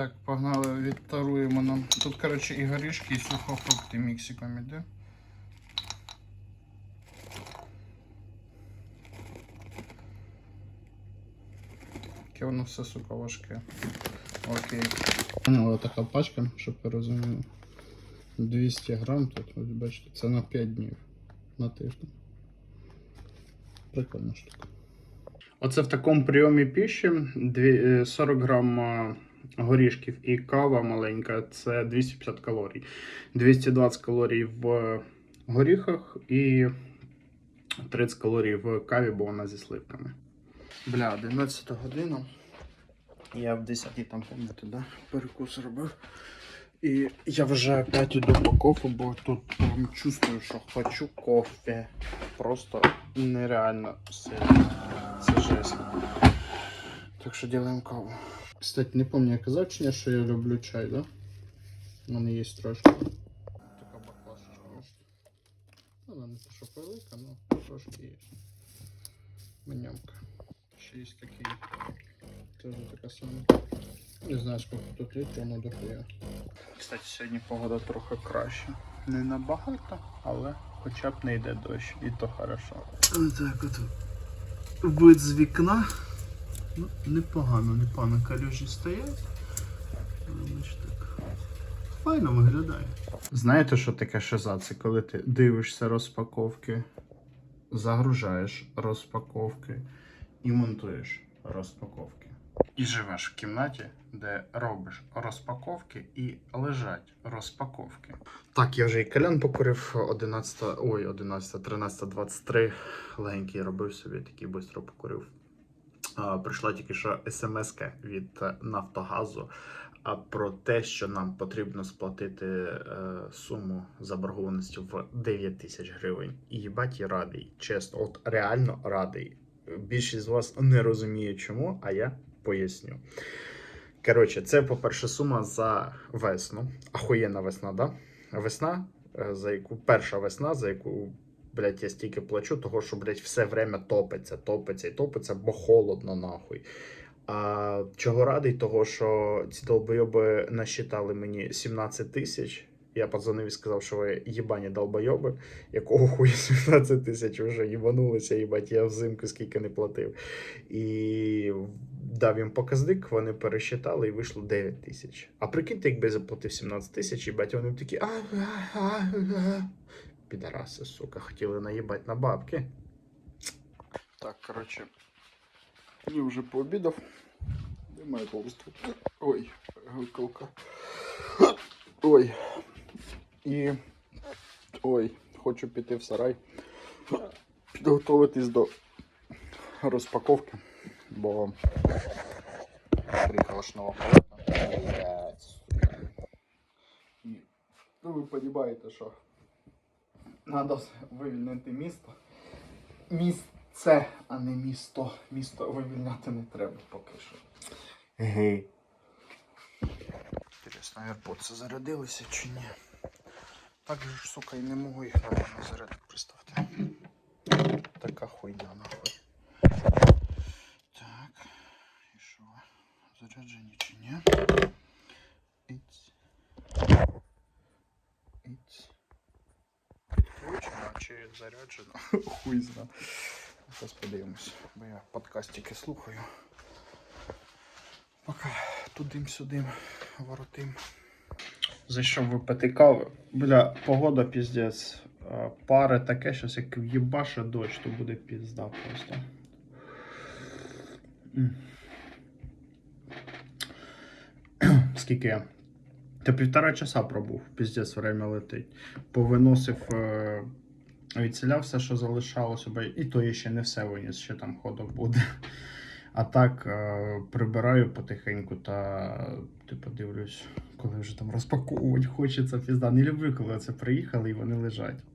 Так, погнали, відтаруємо нам. Тут, коротше, і горішки, і сухофрукти міксиком іде. Яке воно все, сука, важке. Окей. Ну, така пачка, щоб ви розуміли. 200 грам тут, ось бачите, це на 5 днів. На тиждень. Прикольна штука. Оце в такому прийомі піші е, 40 грам е, горішків і кава маленька це 250 калорій. 220 калорій в горіхах і 30 калорій в каві, бо вона зі сливками. Бля, 11 година. Я в 10 там пам'ятаю, да? перекус робив. І я вже опять іду по кофе, бо тут прям чувствую, що хочу кофе. Просто нереально сильно. Це жесть. Так що делаем каву. Кстати, не помню, я казав чи ні, що я люблю чай, да? У мене є трошки. Така баклашечка, може. Ну, вона не те, що велика, але трошки є. Манямка. Ще є такий. Теж така сама. Не знаю, скільки тут літрів, але дохуя. Кстати, сьогодні погода трохи краща. Не набагато, але хоча б не йде дощ, і то хорошо. Так от вид з вікна. Ну, непогано, непогано калюжі стоять. Значить так. Файно виглядає. Знаєте, що таке шиза? Це коли ти дивишся розпаковки, загружаєш розпаковки і монтуєш розпаковки. І живеш в кімнаті, де робиш розпаковки і лежать розпаковки. Так, я вже і калян покурив 11, ой, 11, 13, 23. Легенький робив собі, такий швидко покурив. Прийшла тільки що смс від е, Нафтогазу про те, що нам потрібно сплатити е, суму заборгованості в 9 тисяч гривень. І їбать я радий. Чесно, от реально радий. Більшість з вас не розуміє чому, а я поясню. Коротше, це, по-перше, сума за весну. Ахуєнна весна, да? Весна, е, за яку перша весна, за яку, блядь, я стільки плачу, того, що, блядь, все время топиться, топиться і топиться, бо холодно нахуй. А чого радий, того, що ці долбойоби насчитали мені 17 тисяч. Я подзвонив і сказав, що ви їбані долбойоби, якого хуя 17 тисяч вже їбанулися, їбать, я взимку скільки не платив. І дав їм показник, вони пересчитали і вийшло 9 тисяч. А прикиньте, якби я заплатив 17 тисяч, їбать, вони б такі. «А, а, а, а». Підараси, сука, хотіли наїбать на бабки. Так, коротше, я вже пообідав. Де моя повістка? Ой, гукалка. Ой. І. Ой, хочу піти в сарай. Підготуватись до розпаковки, бо нова. І ну, ви розумієте, що треба вивільнити місто. Місце, а не місто. Місто вивільняти не треба поки що. Гей. Інтересно, AirPods зарядилися чи ні? Так же ж, сука, і не можу їх нормально зарядити, представте. Така хуйня нахуй. Так. І що? Заряджені чи ні? Іць. Чи заряджено? Хуй зна. Зараз подивимось, бо я подкастики слухаю. Поки тудим-сюдим воротим. Зайшов випити кави. Бля, погода піздець. Е, Пари таке, щось як в'єбаше дощ, то буде пізда просто. Скільки я? Та півтора часа пробув, піздець время летить. Повиносив відціля все, що залишалося, і то я ще не все виніс, ще там ходок буде. А так е, прибираю потихеньку та типу дивлюсь, коли вже там розпаковувати хочеться пізда. Не люблю, коли це приїхали і вони лежать.